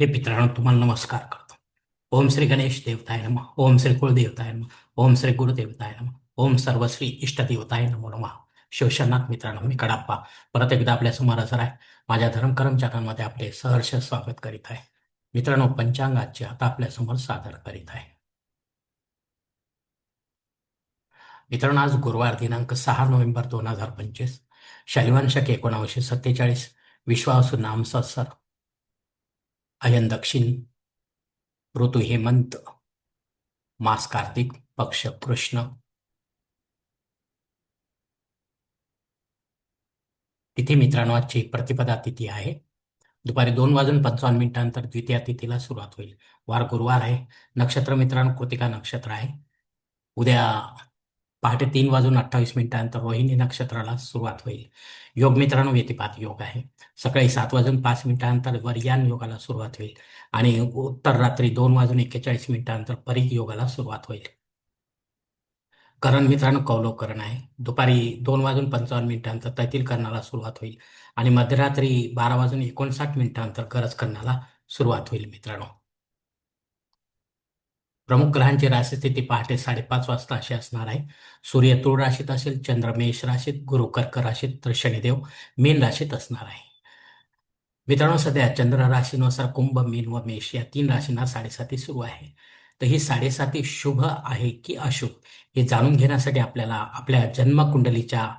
हे मित्रांनो तुम्हाला नमस्कार करतो. ओम श्री गणेश देवताय नम. ओम श्री कुलदेवताय नम. ओम श्री गुरुदेवताय नम. ओम सर्वश्री इष्टदेवताय नमो नम. शिवशनाथ मित्रांनो मी कडाप्पा. परत एकदा आपल्यासमोर हजर आहे माझ्या धर्मकर्म चॅनलमध्ये आपले सहर्ष स्वागत करीत आहे. मित्रांनो पंचांगाचे आता आपल्यासमोर सादर करीत आहे. मित्रांनो आज गुरुवार दिनांक सहा नोव्हेंबर दोन हजार पंचवीस. शैलवंशक एकोणावीसशे सत्तेचाळीस. विश्वासू नाम सत्सर अयन दक्षिण ऋतू हेमंत मास कार्तिक पक्ष कृष्ण. तिथे मित्रांनो आजची प्रतिपदा तिथी आहे. दुपारी दोन वाजून पंचावन्न मिनिटांनंतर द्वितीय तिथीला सुरुवात होईल. वार गुरुवार आहे. नक्षत्र मित्रांनो कृतिका नक्षत्र आहे. उद्या पहाटे तीन वाजून अठ्ठावीस मिनिटांनंतर रोहिणी नक्षत्राला सुरुवात होईल. योग मित्रांनो व्यतिपात योग आहे. सकाळी सात वाजून पाच मिनिटांनंतर वर्यान योगाला सुरुवात होईल आणि उत्तर रात्री दोन वाजून एक्केचाळीस मिनिटांनंतर परीघ योगाला सुरुवात होईल. करण मित्रांनो कौलवकरण आहे. दुपारी दोन वाजून पंचावन्न मिनिटांनंतर तैतील करणाला सुरुवात होईल आणि मध्यरात्री बारा वाजून एकोणसाठ मिनिटांनंतर गरज करण्याला सुरुवात होईल मित्रांनो. प्रमुख ग्रहांची राशीस्थिती पहाटे साडेपाच वाजता अशी असणार आहे. सूर्य तुळ राशीत असेल चंद्र मेष राशीत गुरु कर्क राशीत तर शनिदेव मीन राशीत असणार आहे. मित्रांनो सध्या चंद्र राशीनुसार कुंभ मीन व मेष या तीन राशींना साडेसाती सुरू आहे. तर ही साडेसाती शुभ आहे की अशुभ हे जाणून घेण्यासाठी आपल्याला आपल्या जन्मकुंडलीच्या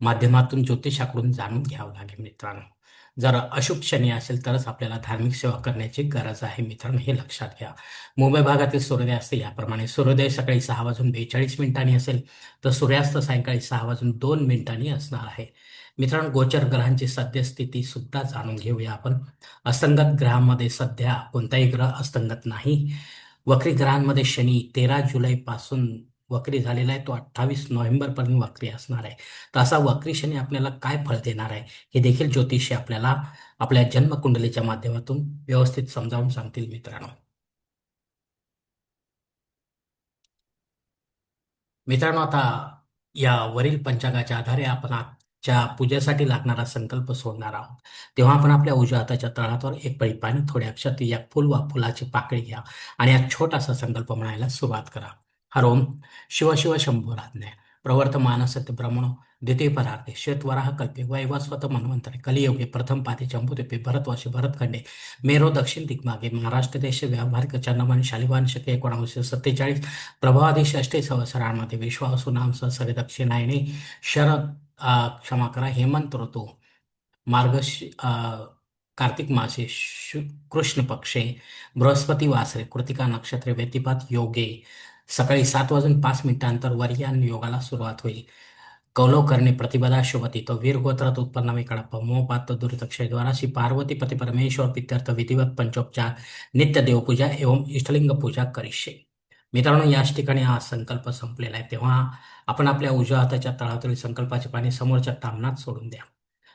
माध्यमातून ज्योतिषाकडून जाणून घ्यावं लागेल मित्रांनो. जर अशुभ शनी असेल तरच आपल्याला धार्मिक सेवा करण्याची गरज आहे मित्रांनो हे लक्षात घ्या. मुंबई भागातील सूर्योदय असते याप्रमाणे सूर्योदय सकाळी सहा वाजून बेचाळीस मिनिटांनी असेल तर सूर्यास्त सायंकाळी सहा वाजून दोन मिनिटांनी असणार आहे. मित्रांनो गोचर ग्रहांची सद्यस्थिती सुद्धा जाणून घेऊया आपण. असंगत ग्रहामध्ये सध्या कोणताही ग्रह असंगत नाही. वक्री ग्रहांमध्ये शनी तेरा जुलैपासून वक्री झालेला आहे तो अठ्ठावीस नोव्हेंबरपर्यंत वक्री असणार आहे. तर असा वक्री शनी आपल्याला काय फळ देणार आहे हे देखील ज्योतिषी आपल्याला आपल्या जन्मकुंडलीच्या माध्यमातून व्यवस्थित समजावून सांगतील मित्रांनो. मित्रांनो आता या वरील पंचांगाच्या आधारे आपण आजच्या पूजेसाठी लागणारा संकल्प सोडणार आहोत. तेव्हा आपण आपल्या उजव्या हाताच्या तळावर एक पळी पाणी थोड्या अक्षात या फुल वा फुलाची पाकळी घ्या आणि हा छोटासा संकल्प म्हणायला सुरुवात करा. हरोम शिव शिव शंभोराज्ञा प्रवर्तमान सत्य ब्रह्मणो द्वितीय परार्थे श्वेतवराह कल्पे वैवस्वत मन्वंतरे। कलियोगे प्रथम पाती चंबुदेपे भरतवाशी भरतखंडे। मेरो दक्षिण दिग्मागे महाराष्ट्र देश व्यावहारिक चंद्रमान शालिवान शके एकोणावीसशे सत्तेचाळीस। प्रभावादी अष्टे संवत्सरांमध्ये विश्वासू नाम सहसरी दक्षिणायने। शरद क्षमा करा हेमंत ऋतू। मार्गशी कार्तिक मासे कृष्ण पक्षे। बृहस्पती वासरे कृतिका नक्षत्रे व्यतिपात योगे। सकाळी सात वाजून पाच मिनिटांतर वरियान योगाला सुरुवात होईल. कौलव करणे प्रतिपदा शुभती तो वीर गोत्रात उत्पन्न मी मोहपात मोपात दुरितक्षयद्वारा श्री पार्वती पती परमेश्वर पित्यर्थ विधिवत पंचोपचार नित्य देवपूजा एवं इष्टलिंग पूजा करिष्ये. मित्रांनो याच ठिकाणी हा संकल्प संपलेला आहे. तेव्हा आपण आपल्या उजव्या हाताच्या तळावरील संकल्पाचे पाणी समोरच्या तामनात सोडून द्या.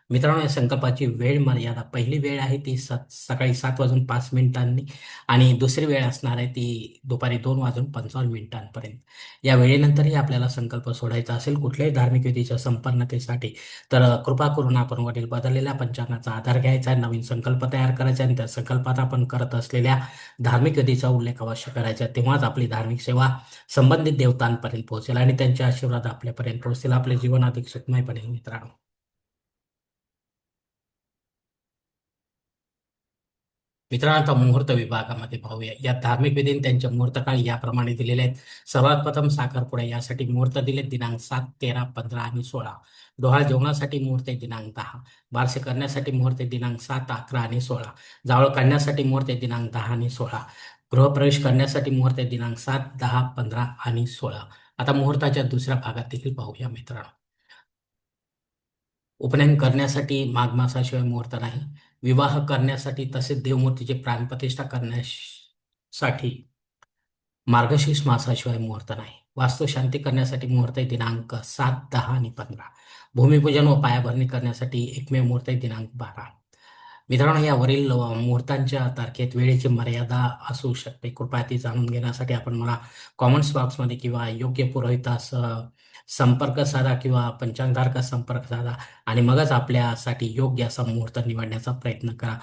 मित्रांनो या संकल्पाची वेळ मर्यादा. पहिली वेळ आहे ती सात सकाळी सात वाजून पाच मिनिटांनी आणि दुसरी वेळ असणार आहे ती दुपारी दोन वाजून पंचावन्न मिनिटांपर्यंत. या वेळेनंतरही आपल्याला संकल्प सोडायचा असेल कुठल्याही धार्मिक विधीच्या संपन्नतेसाठी तर कृपा करून आपण वडील बदललेल्या पंचांगाचा आधार घ्यायचा आहे नवीन संकल्प तयार करायचा आणि त्या संकल्पात आपण करत असलेल्या धार्मिक विधीचा उल्लेख अवश्य करायचा. तेव्हाच आपली धार्मिक सेवा संबंधित देवतांपर्यंत पोहोचेल आणि त्यांचे आशीर्वाद आपल्यापर्यंत पोहोचेल आपले जीवन अधिक सुखमय बनेल मित्रांनो. मित्रांनो मुहूर्त विभागामध्ये पाहूया. या धार्मिक विधीने त्यांचे मुहूर्तकाळ याप्रमाणे दिलेले आहेत. सर्वात प्रथम साखरपुडा यासाठी मुहूर्त दिले. दिनांक सात तेरा पंधरा आणि सोळा. डोहाळ जेवणासाठी मुहूर्त दिनांक दहा. बारसे करण्यासाठी मुहूर्त दिनांक सात अकरा आणि सोळा. जावळ काढण्यासाठी मुहूर्त दिनांक दहा आणि सोळा. गृहप्रवेश करण्यासाठी मुहूर्त दिनांक सात दहा पंधरा आणि सोळा. आता मुहूर्ताच्या दुसऱ्या भागात देखील पाहूया मित्रांनो. उपनयन करण्यासाठी माघ मासाशिवाय मुहूर्त नाही. विवाह करण्यासाठी तसेच देवमूर्तीची प्राणप्रतिष्ठा करण्यासाठी मार्गशीर्ष मासाशिवाय मुहूर्त नाही. वास्तुशांती करण्यासाठी मुहूर्त दिनांक सात दहा आणि पंधरा. भूमिपूजन व पायाभरणी करण्यासाठी एकमेव मुहूर्त दिनांक बारा. मित्रांनो यावरील मुहूर्तांच्या तारखेत वेळेची मर्यादा असू शकते. कृपया ती जाणून घेण्यासाठी आपण मला कॉमेंट्स बॉक्समध्ये किंवा योग्य पुरोहितास संपर्क साधा किंवा पंचांगधारका संपर्क साधा आणि मगच आपल्यासाठी योग्य असा मुहूर्त निवडण्याचा प्रयत्न करा.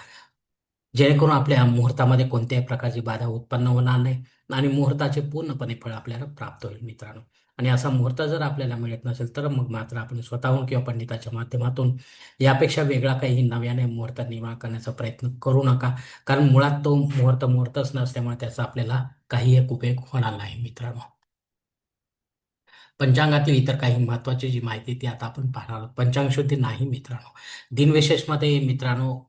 जेणेकरून आपल्या मुहूर्तामध्ये कोणत्याही प्रकारची बाधा उत्पन्न होणार नाही आणि मुहूर्ताचे पूर्णपणे फळ आपल्याला प्राप्त होईल मित्रांनो. आणि असा मुहूर्त जर आपल्याला मिळत नसेल तर मग मात्र आपण स्वतःहून किंवा पंडिताच्या माध्यमातून यापेक्षा वेगळा काही नव्याने मुहूर्त निर्माण करण्याचा प्रयत्न करू नका. कारण मुळात तो मुहूर्त मुहूर्तच नसल्यामुळे त्याचा आपल्याला काही एक उपयोग होणार नाही मित्रांनो. पंचांगातील इतर काही महत्वाची जी माहिती ती आता आपण पाहणार आहोत. पंचांग शुद्धी नाही मित्रांनो. दिनविशेषमध्ये मित्रांनो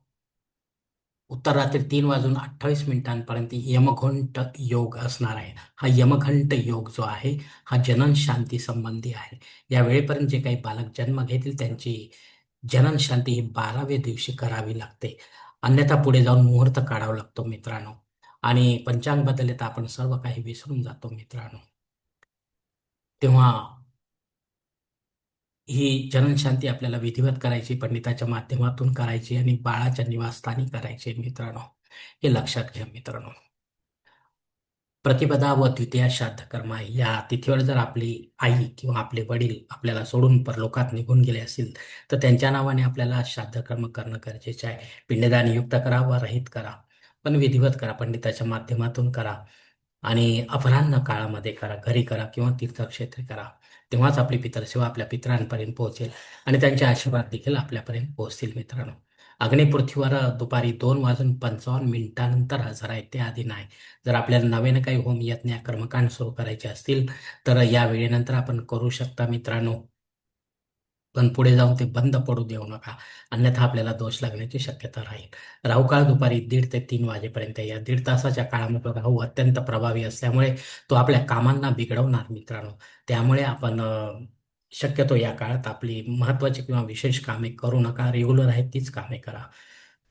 उत्तर रात्री तीन वाजून अठ्ठावीस मिनिटांपर्यंत यमघंट योग असणार आहे. हा यमघंट योग जो आहे हा जनन शांती संबंधी आहे. या वेळेपर्यंत जे काही बालक जन्म घेतील त्यांची जनन शांती ही बाराव्या दिवशी करावी लागते. अन्यथा पुढे जाऊन मुहूर्त काढावा लागतो मित्रांनो. आणि पंचांग बदलले तर आपण सर्व काही विसरून जातो मित्रांनो. तेव्हा ही जननशांती आपल्याला विधिवत करायची पंडिताच्या माध्यमातून करायची आणि बाळाच्या निवासस्थानी करायची मित्रांनो. हे लक्षात घ्या मित्रांनो. प्रतिपदा व द्वितीया श्राद्ध कर्मा या तिथीवर जर आपली आई किंवा आपले वडील आपल्याला सोडून परलोकात निघून गेले असतील तर त्यांच्या नावाने आपल्याला श्राद्ध कर्म करणं गरजेचे आहे. पिंडदान युक्त करा व रहित करा. पण विधिवत करा. पंडिताच्या माध्यमातून करा. आणि अपराह्न काळामध्ये करा घरी करा किंवा तीर्थक्षेत्री करा तेव्हाच आपली पितरसेवा आपल्या पितरांपर्यंत पोहोचेल आणि त्यांचे आशीर्वाद देखील आपल्यापर्यंत पोहोचतील मित्रांनो. अग्निपृथ्वीवर दुपारी दोन वाजून पंचावन्न मिनिटानंतर हजर आहे. ते आधी नाही. जर आपल्याला नव्यानं काही होम यज्ञ कर्मकांड सुरू करायचे असतील तर या वेळेनंतर आपण करू शकता मित्रांनो. पण पुढे जाऊन ते बंद पडू देऊ नका. अन्यथा आपल्याला दोष लागण्याची शक्यता राहील. राहू काळ दुपारी दीड ते तीन वाजेपर्यंत. या दीड तासाच्या काळामध्ये राहू अत्यंत प्रभावी असल्यामुळे तो आपल्या कामांना बिघडवणार मित्रांनो. त्यामुळे आपण शक्यतो या काळात आपली महत्वाची किंवा विशेष कामे करू नका. रेग्युलर आहेत तीच कामे करा.